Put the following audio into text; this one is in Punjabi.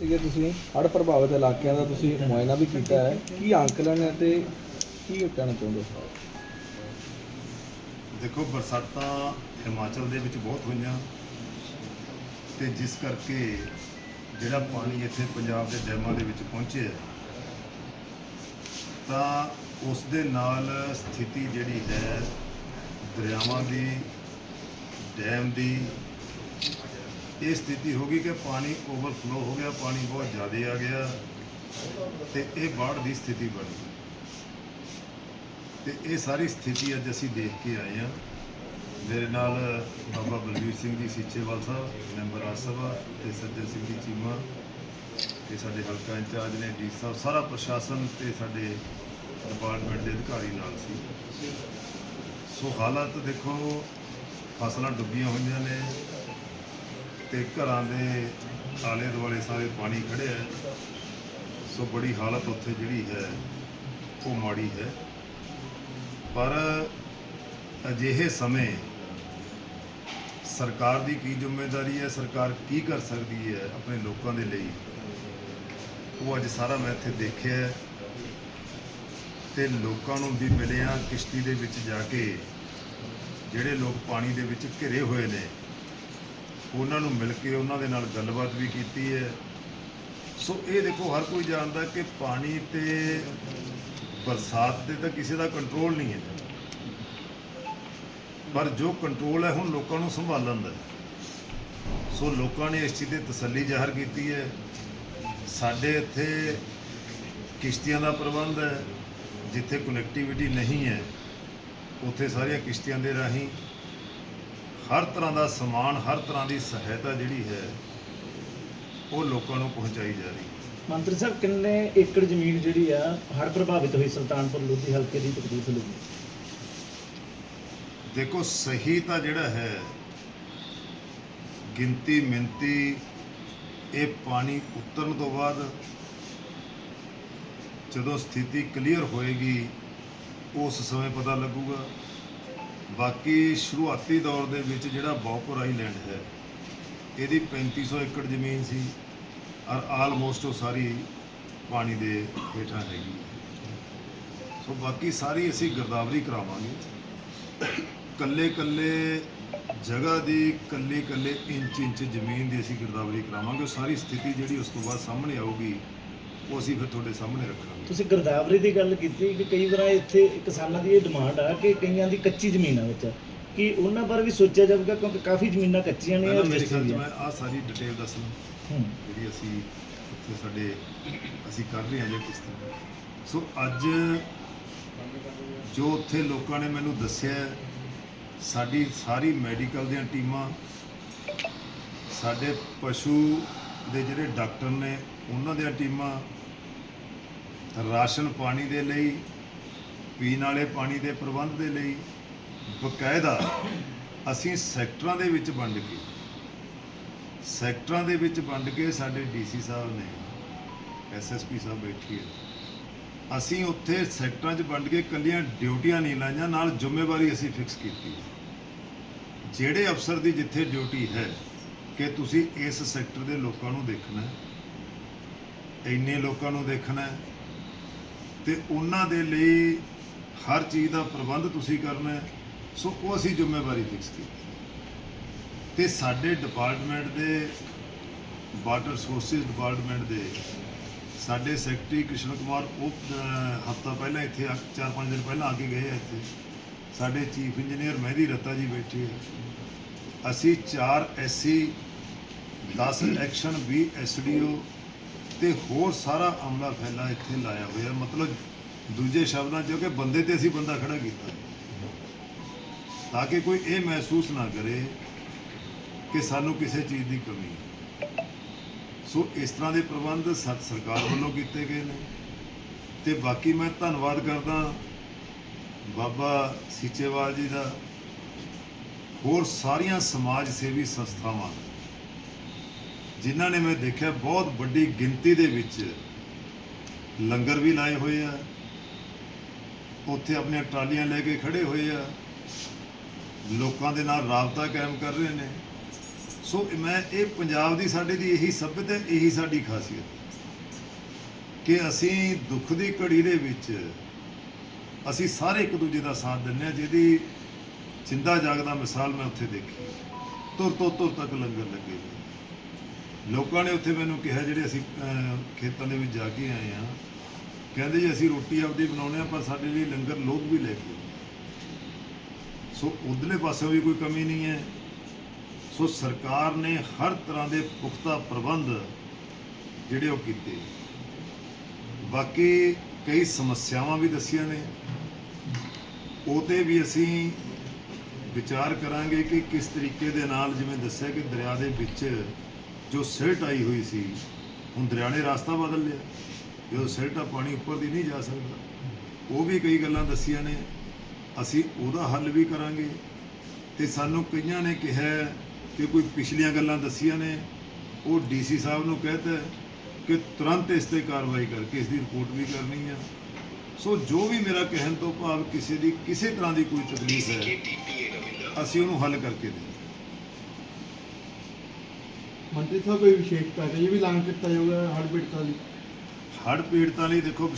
ਸੀਗੇ ਤੁਸੀਂ, ਹੜ੍ਹ ਪ੍ਰਭਾਵਿਤ ਇਲਾਕਿਆਂ ਦਾ ਤੁਸੀਂ ਮੁਆਇਨਾ ਵੀ ਕੀਤਾ ਹੈ। ਕੀ ਅੰਕਲਨ ਹੈ ਤੇ ਕੀ ਕਹਿਣਾ ਚਾਹੁੰਦੇ ਹੋ? ਦੇਖੋ, ਬਰਸਾਤਾਂ ਹਿਮਾਚਲ ਦੇ ਵਿੱਚ ਬਹੁਤ ਹੋਈਆਂ ਤੇ ਜਿਸ ਕਰਕੇ ਜਿਹੜਾ ਪਾਣੀ ਇੱਥੇ ਪੰਜਾਬ ਦੇ ਡੈਮਾਂ ਦੇ ਵਿੱਚ ਪਹੁੰਚਿਆ ਤਾਂ ਉਸ ਦੇ ਨਾਲ ਸਥਿਤੀ ਜਿਹੜੀ ਹੈ, ਦਰਿਆਵਾਂ ਦੀ, ਡੈਮ ਦੀ ਇਹ ਸਥਿਤੀ ਹੋ ਗਈ ਕਿ ਪਾਣੀ ਓਵਰਫਲੋ ਹੋ ਗਿਆ, ਪਾਣੀ ਬਹੁਤ ਜ਼ਿਆਦਾ ਆ ਗਿਆ ਤੇ ਇਹ ਬਾੜ ਦੀ ਸਥਿਤੀ ਬਣੀ ਗਈ। ਤੇ ਇਹ ਸਾਰੀ ਸਥਿਤੀ ਅੱਜ ਅਸੀਂ ਦੇਖ ਕੇ ਆਏ ਹਾਂ। ਮੇਰੇ ਨਾਲ ਬਾਬਾ ਬਲਵੀਰ ਸਿੰਘ ਜੀ ਸੀਚੇਵਾਲ ਸਾਹਿਬ, ਮੈਂਬਰ ਰਾਜ ਸਭਾ ਤੇ ਸੱਜਣ ਸਿੰਘ ਜੀ ਚੀਮਾ ਤੇ ਸਾਡੇ ਹਲਕਾ ਇੰਚਾਰਜ ਨੇ, ਡੀ ਸਾਹਿਬ, ਸਾਰਾ ਪ੍ਰਸ਼ਾਸਨ ਤੇ ਸਾਡੇ ਡਿਪਾਰਟਮੈਂਟ ਦੇ ਅਧਿਕਾਰੀ ਨਾਲ ਸੀ। ਸੋ ਹਾਲਤ ਦੇਖੋ, ਫਸਲਾਂ ਡੁੱਬੀਆਂ ਹੋਈਆਂ ਨੇ ਤੇ ਘਰਾਂ ਦੇ ਆਲੇ ਦੁਆਲੇ ਸਾਰੇ ਪਾਣੀ ਖੜਿਆ ਹੈ। ਸੋ ਬੜੀ ਹਾਲਤ ਉੱਥੇ ਜਿਹੜੀ ਹੈ, ਉਹ ਮਾੜੀ ਹੈ। ਪਰ ਅਜਿਹੇ ਸਮੇਂ ਸਰਕਾਰ ਦੀ ਕੀ ਜ਼ਿੰਮੇਵਾਰੀ ਹੈ, ਸਰਕਾਰ ਕੀ ਕਰ ਸਕਦੀ ਹੈ ਆਪਣੇ ਲੋਕਾਂ ਦੇ ਲਈ, ਉਹ ਅੱਜ ਸਾਰਾ ਮੈਂ ਇੱਥੇ ਦੇਖਿਆ ਹੈ। ਤੇ ਲੋਕਾਂ ਨੂੰ ਵੀ ਮਿਲਿਆ ਕਿਸ਼ਤੀ ਦੇ ਵਿੱਚ ਜਾ ਕੇ, ਜਿਹੜੇ ਲੋਕ ਪਾਣੀ ਦੇ ਵਿੱਚ ਘਿਰੇ ਹੋਏ ਨੇ। ਉਹਨਾਂ ਨੂੰ ਮਿਲ ਕੇ ਉਹਨਾਂ ਦੇ ਨਾਲ ਗੱਲਬਾਤ ਵੀ ਕੀਤੀ ਹੈ। ਸੋ ਇਹ ਦੇਖੋ, ਹਰ ਕੋਈ ਜਾਣਦਾ ਕਿ ਪਾਣੀ ਤੇ ਬਰਸਾਤ ਤੇ ਤਾਂ ਕਿਸੇ ਦਾ ਕੰਟਰੋਲ ਨਹੀਂ ਹੈ। ਪਰ ਜੋ ਕੰਟਰੋਲ ਹੈ, ਹੁਣ ਲੋਕਾਂ ਨੂੰ ਸੰਭਾਲਣ ਦਾ ਸੋ ਲੋਕਾਂ ਨੇ ਇਸ ਚੀਜ਼ ਦੀ ਤਸੱਲੀ ਜ਼ਾਹਰ ਕੀਤੀ ਹੈ। ਸਾਡੇ ਇੱਥੇ ਕਿਸ਼ਤੀਆਂ ਦਾ ਪ੍ਰਬੰਧ ਹੈ। ਜਿੱਥੇ ਕਨੈਕਟੀਵਿਟੀ ਨਹੀਂ ਹੈ, ਉੱਥੇ ਸਾਰੀਆਂ ਕਿਸ਼ਤੀਆਂ ਦੇ ਰਾਹੀਂ ਹਰ ਤਰ੍ਹਾਂ ਦਾ ਸਮਾਨ ਹਰ ਤਰ੍ਹਾਂ ਦੀ ਸਹਾਇਤਾ ਜਿਹੜੀ ਹੈ ਉਹ ਲੋਕਾਂ ਨੂੰ ਪਹੁੰਚਾਈ ਜਾ ਰਹੀ ਹੈ। ਮੰਤਰੀ ਸਾਹਿਬ ਕਿੰਨੇ ਏਕੜ ਜ਼ਮੀਨ ਜਿਹੜੀ ਆ ਹੜ੍ਹ ਪ੍ਰਭਾਵਿਤ ਹੋਈ ਸੁਲਤਾਨਪੁਰ ਲੋਧੀ ਹਲਕੇ ਦੀ ਤਕਲੀਫ ਲੱਗੀ ਦੇਖੋ ਸਹੀ ਤਾਂ ਜਿਹੜਾ ਹੈ ਗਿਣਤੀ ਮਿੰਤੀ ਇਹ ਪਾਣੀ ਉਤਰਨ ਤੋਂ ਬਾਅਦ ਜਦੋਂ ਸਥਿਤੀ ਕਲੀਅਰ ਹੋਏਗੀ ਉਸ ਸਮੇਂ ਪਤਾ ਲੱਗੂਗਾ। ਬਾਕੀ ਸ਼ੁਰੂਆਤੀ ਦੌਰ ਦੇ ਵਿੱਚ ਜਿਹੜਾ ਬੌਪਰ ਆਈਲੈਂਡ ਹੈ, ਇਹਦੀ 3500 ਏਕੜ ਜ਼ਮੀਨ ਸੀ ਔਰ ਆਲਮੋਸਟ ਉਹ ਸਾਰੀ ਪਾਣੀ ਦੇ ਹੇਠਾਂ ਹੈਗੀ ਸੋ ਬਾਕੀ ਸਾਰੀ ਅਸੀਂ ਗਿਰਦਾਵਰੀ ਕਰਾਵਾਂਗੇ। ਕੱਲੇ ਕੱਲੇ ਜਗ੍ਹਾ ਦੀ ਕੱਲੇ ਕੱਲੇ ਇੰਚ ਇੰਚ ਜ਼ਮੀਨ ਦੀ ਅਸੀਂ ਗਰਦਾਵਰੀ ਕਰਾਵਾਂਗੇ। ਉਹ ਸਾਰੀ ਸਥਿਤੀ ਜਿਹੜੀ ਉਸ ਤੋਂ ਬਾਅਦ ਸਾਹਮਣੇ ਆਊਗੀ ਉਹ ਅਸੀਂ ਫਿਰ ਤੁਹਾਡੇ ਸਾਹਮਣੇ ਰੱਖਾਂਗੇ। ਤੁਸੀਂ ਗਰਦਾਵਰੀ ਦੀ ਗੱਲ ਕੀਤੀ ਕਿ ਕਈ ਵਾਰ ਇੱਥੇ ਕਿਸਾਨਾਂ ਦੀ ਇਹ ਡਿਮਾਂਡ ਆ ਕਿ ਕਈਆਂ ਦੀ ਕੱਚੀ ਜ਼ਮੀਨ ਆ ਵਿੱਚ। ਕਿ ਉਹਨਾਂ ਬਾਰੇ ਵੀ ਸੋਚਿਆ ਜਾਊਗਾ ਕਿਉਂਕਿ ਕਾਫੀ ਜ਼ਮੀਨਾਂ ਕੱਚੀਆਂ ਨੇ ਪਹਿਲਾਂ ਮੇਰੇ ਖਿਆਲ 'ਚ ਮੈਂ ਆਹ ਸਾਰੀ ਡਿਟੇਲ ਦੱਸਣਾ ਹੂੰ। ਜਿਹੜੀ ਅਸੀਂ ਉੱਥੇ ਸਾਡੇ ਅਸੀਂ ਕਰ ਰਹੇ ਹਾਂ ਜੇ ਕਿਸ ਤਰ੍ਹਾਂ। ਸੋ ਅੱਜ ਜੋ ਉੱਥੇ ਲੋਕਾਂ ਨੇ ਮੈਨੂੰ ਦੱਸਿਆ ਹੈ, ਸਾਡੀ ਸਾਰੀ ਮੈਡੀਕਲ ਦੀਆਂ ਟੀਮਾਂ ਸਾਡੇ ਪਸ਼ੂ ਦੇ ਜਿਹੜੇ ਡਾਕਟਰ ਨੇ ਉਹਨਾਂ ਦੀਆਂ ਟੀਮਾਂ ਰਾਸ਼ਨ ਪਾਣੀ ਦੇ ਲਈ, ਪੀਣ ਵਾਲੇ ਪਾਣੀ ਦੇ ਪ੍ਰਬੰਧ ਦੇ ਲਈ, ਬਕਾਇਦਾ ਅਸੀਂ ਸੈਕਟਰਾਂ ਦੇ ਵਿੱਚ ਵੰਡ ਕੇ, ਸੈਕਟਰਾਂ ਦੇ ਵਿੱਚ ਵੰਡ ਕੇ ਸਾਡੇ ਡੀਸੀ ਸਾਹਿਬ ਨੇ ਐਸਐਸਪੀ ਸਾਹਿਬ ਬੈਠੀ ਹੈ ਅਸੀਂ ਉੱਥੇ ਸੈਕਟਰਾਂ 'ਚ ਵੰਡ ਕੇ ਕੱਲੀਆਂ ਡਿਊਟੀਆਂ ਨਹੀਂ ਲਾਈਆਂ, ਨਾਲ ਜ਼ਿੰਮੇਵਾਰੀ ਅਸੀਂ ਫਿਕਸ ਕੀਤੀ ਜਿਹੜੇ ਅਫਸਰ ਦੀ ਜਿੱਥੇ ਡਿਊਟੀ ਹੈ, ਕਿ ਤੁਸੀਂ ਇਸ ਸੈਕਟਰ ਦੇ ਲੋਕਾਂ ਨੂੰ ਦੇਖਣਾ ਹੈ, ਇੰਨੇ ਲੋਕਾਂ ਨੂੰ ਦੇਖਣਾ ਹੈ ਤੇ ਉਹਨਾਂ ਦੇ ਲਈ ਹਰ ਚੀਜ਼ ਦਾ ਪ੍ਰਬੰਧ ਤੁਸੀਂ ਕਰਨਾ ਹੈ। ਸੋ ਉਹ ਅਸੀਂ ਜ਼ਿੰਮੇਵਾਰੀ ਫਿਕਸ ਕੀਤੀ। ਤੇ ਸਾਡੇ ਡਿਪਾਰਟਮੈਂਟ ਦੇ ਵਾਟਰ ਸੋਰਸਿਸ ਡਿਪਾਰਟਮੈਂਟ ਦੇ ਸਾਡੇ ਸੈਕਟਰੀ ਕ੍ਰਿਸ਼ਨ ਕੁਮਾਰ ਉਹ ਹਫਤਾ ਪਹਿਲਾਂ ਇੱਥੇ ਆ- ਚਾਰ ਪੰਜ ਦਿਨ ਪਹਿਲਾਂ ਆ ਕੇ ਗਏ ਆ ਇੱਥੇ। ਸਾਡੇ ਚੀਫ ਇੰਜੀਨੀਅਰ ਮਹਿਦੀ ਰੱਤਾ ਜੀ ਬੈਠੇ ਆ। ਅਸੀਂ 4 ਐਸਸੀ 10 ਐਕਸ਼ਨ 20 ਐਸਡੀਓ ਤੇ ਹੋਰ ਸਾਰਾ ਅਮਲਾ ਫੈਲਾ ਇੱਥੇ ਲਾਇਆ ਹੋਇਆ। ਮਤਲਬ ਦੂਜੇ ਸ਼ਬਦਾਂ 'ਚ ਕਿ ਬੰਦੇ ਤੇ ਅਸੀਂ ਬੰਦਾ ਖੜਾ ਕੀਤਾ। ਤਾਂ ਕਿ ਕੋਈ ਇਹ ਮਹਿਸੂਸ ਨਾ ਕਰੇ ਕਿ ਸਾਨੂੰ ਕਿਸੇ ਚੀਜ਼ ਦੀ ਕਮੀ ਹੈ। ਸੋ ਇਸ ਤਰ੍ਹਾਂ ਦੇ ਪ੍ਰਬੰਧ ਸਤ ਸਰਕਾਰ ਵੱਲੋਂ ਕੀਤੇ ਗਏ ਨੇ। ਤੇ ਬਾਕੀ ਮੈਂ ਧੰਨਵਾਦ ਕਰਦਾ ਬਾਬਾ ਸੀਚੇਵਾਲ ਜੀ ਦਾ। ਹੋਰ ਸਾਰੀਆਂ ਸਮਾਜ ਸੇਵੀ ਸੰਸਥਾਵਾਂ ਜਿਨ੍ਹਾਂ ਨੇ ਮੈਂ ਦੇਖਿਆ ਬਹੁਤ ਵੱਡੀ ਗਿਣਤੀ ਦੇ ਵਿੱਚ ਲੰਗਰ ਵੀ ਲਾਏ ਹੋਏ ਆ। ਉੱਥੇ ਆਪਣੀਆਂ ਟਰਾਲੀਆਂ ਲੈ ਕੇ ਖੜੇ ਹੋਏ ਆ। ਲੋਕਾਂ ਦੇ ਨਾਲ ਰਾਬਤਾ ਕਾਇਮ ਕਰ ਰਹੇ ਨੇ। ਸੋ ਮੈਂ ਇਹ ਪੰਜਾਬ ਦੀ ਸਾਡੇ ਦੀ ਇਹੀ ਸਭਿਅਤਾ ਹੈ, ਇਹੀ ਸਾਡੀ ਖਾਸੀਅਤ। ਕਿ ਅਸੀਂ ਦੁੱਖ ਦੀ ਘੜੀ ਦੇ ਵਿੱਚ ਅਸੀਂ ਸਾਰੇ ਇੱਕ ਦੂਜੇ ਦਾ ਸਾਥ ਦਿੰਦੇ ਹਾਂ। ਜਿਹਦੀ ਜਿੰਦਾ ਜਾਗਦਾ ਮਿਸਾਲ ਮੈਂ ਉੱਥੇ ਦੇਖੀ। ਤੁਰ ਤੋਂ ਤੁਰ ਤੱਕ ਲੰਗਰ ਲੱਗੇ ਹੋਏ। ਲੋਕਾਂ ਨੇ ਉੱਥੇ ਮੈਨੂੰ ਕਿਹਾ, ਜਿਹੜੇ ਅਸੀਂ ਖੇਤਾਂ ਦੇ ਵਿੱਚ ਜਾ ਕੇ ਆਏ ਆ ਕਹਿੰਦੇ ਜੀ ਅਸੀਂ ਰੋਟੀ ਆਪਦੀ ਬਣਾਉਣੇ ਆ ਪਰ ਸਾਡੇ ਲਈ ਲੰਗਰ ਲੋਕ ਵੀ ਲੈ ਕੇ ਸੋ ਉਧਰਲੇ ਪਾਸੇ ਵੀ ਕੋਈ ਕਮੀ ਨਹੀਂ ਹੈ। ਸੋ ਸਰਕਾਰ ਨੇ ਹਰ ਤਰ੍ਹਾਂ ਦੇ ਪੁਖਤਾ ਪ੍ਰਬੰਧ ਜਿਹੜੇ ਉਹ ਕੀਤੇ। ਬਾਕੀ ਕਈ ਸਮੱਸਿਆਵਾਂ ਵੀ ਦੱਸੀਆਂ ਨੇ। ਉਹ ਤੇ ਵੀ ਅਸੀਂ ਵਿਚਾਰ ਕਰਾਂਗੇ ਕਿ ਕਿਸ ਤਰੀਕੇ ਦੇ ਨਾਲ ਜਿਵੇਂ ਦੱਸਿਆ ਕਿ ਦਰਿਆ ਦੇ ਵਿੱਚ ਜੋ ਸਿਲਟ ਆਈ ਹੋਈ ਸੀ ਹੁਣ ਦਰਿਆ ਨੇ ਰਸਤਾ ਬਦਲ ਲਿਆ। ਸਿਲਟ ਆ ਪਾਣੀ ਉੱਪਰ ਦੀ ਨਹੀਂ ਜਾ ਸਕਦਾ ਉਹ ਵੀ ਕਈ ਗੱਲਾਂ ਦੱਸੀਆਂ ਨੇ। ਅਸੀਂ ਉਹਦਾ ਹੱਲ ਵੀ ਕਰਾਂਗੇ। ਤੇ ਸਾਨੂੰ ਕਈਆਂ ਨੇ ਕਿਹਾ ਕਿ ਕੋਈ ਪਿਛਲੀਆਂ ਗੱਲਾਂ ਦੱਸੀਆਂ ਨੇ। ਉਹ ਡੀਸੀ ਸਾਹਿਬ ਨੂੰ ਕਹਤਾ ਕਿ ਤੁਰੰਤ ਇਸ ਤੇ ਕਾਰਵਾਈ ਕਰਕੇ ਇਸ ਦੀ ਰਿਪੋਰਟ ਵੀ ਕਰਨੀ ਆ। ਸੋ ਜੋ ਵੀ ਮੇਰਾ ਕਹਿਣ ਤੋਂ ਭਾਵ ਕਿਸੇ ਦੀ ਕਿਸੇ ਤਰ੍ਹਾਂ ਦੀ ਕੋਈ ਤਕਲੀਫ ਹੈ ਅਸੀਂ ਉਹਨੂੰ ਹੱਲ ਕਰਕੇ ਦੇ ਮੰਤਰੀ ਸਾਹਿਬ, ਕੋਈ ਵਿਸ਼ੇਸ਼ ਪੈਕੇਜ ਵੀ ਐਲਾਨ ਕੀਤਾ ਜਾਊਗਾ ਹੜ੍ਹ ਪੀੜਤਾਂ ਲਈ। ਹੜ੍ਹ ਪੀੜਤਾਂ ਲਈ ਦੇਖੋ